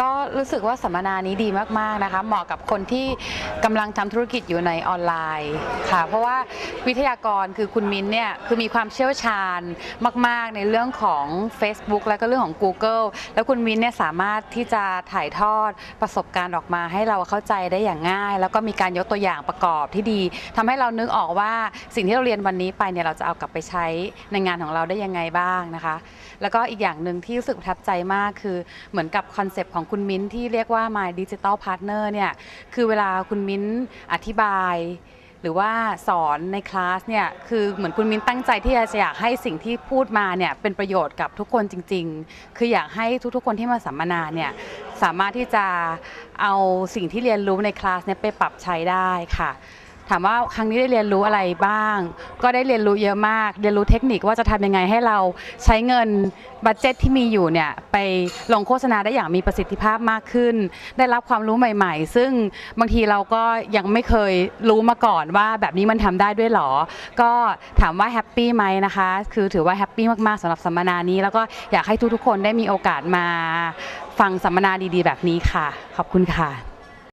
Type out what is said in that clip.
ก็รู้สึกว่าสัมมนานี้ดีมากๆนะคะ เหมาะกับคนที่กำลังทำธุรกิจอยู่ในออนไลน์ค่ะ เพราะว่าวิทยากรคือคุณมิ้นเนี่ยคือมีความเชี่ยวชาญมาก ๆ ในเรื่องของ Facebook แล้วก็เรื่องของ Google แล้วคุณมิ้นเนี่ยสามารถที่จะถ่ายทอดประสบการณ์ออกมาให้เราเข้าใจได้อย่างง่าย แล้วก็มีการยกตัวอย่างประกอบที่ดีทำให้เรานึกออกว่าสิ่งที่เราเรียนวันนี้ไปเนี่ยเราจะเอากลับไปใช้ในงานของเราได้ยังไงบ้างนะคะ แล้วก็อีกอย่างหนึ่งที่รู้สึกประทับใจมากคือเหมือนกับคอนเซปต์ของคุณมิ้นที่เรียกว่า My Digital Partner เนี่ยคือเวลาคุณมิ้นอธิบายหรือว่าสอนในคลาสเนี่ยคือเหมือนคุณมิ้นตั้งใจที่จะอยากให้สิ่งที่พูดมาเนี่ยเป็นประโยชน์กับทุกคนจริง ๆ คืออยากให้ทุกๆคนที่มาสัมมนาเนี่ยสามารถที่จะเอาสิ่งที่เรียนรู้ในคลาสเนี่ยไปปรับใช้ได้ค่ะ ถามว่าครั้งนี้ได้เรียนรู้อะไรบ้าง ก็ได้เรียนรู้เยอะมาก เรียนรู้เทคนิคว่าจะทำยังไงให้เราใช้เงินบัตเจ็ตที่มีอยู่เนี่ยไปลงโฆษณาได้อย่างมีประสิทธิภาพมากขึ้น ได้รับความรู้ใหม่ๆ ซึ่งบางทีเราก็ยังไม่เคยรู้มาก่อนว่าแบบนี้มันทำได้ด้วยหรอ ก็ถามว่าแฮปปี้ไหมนะคะ คือถือว่าแฮปปี้มากๆสำหรับสัมมนานี้ แล้วก็อยากให้ทุกๆคนได้มีโอกาสมาฟังสัมมนาดีๆ แบบนี้ค่ะ ขอบคุณค่ะ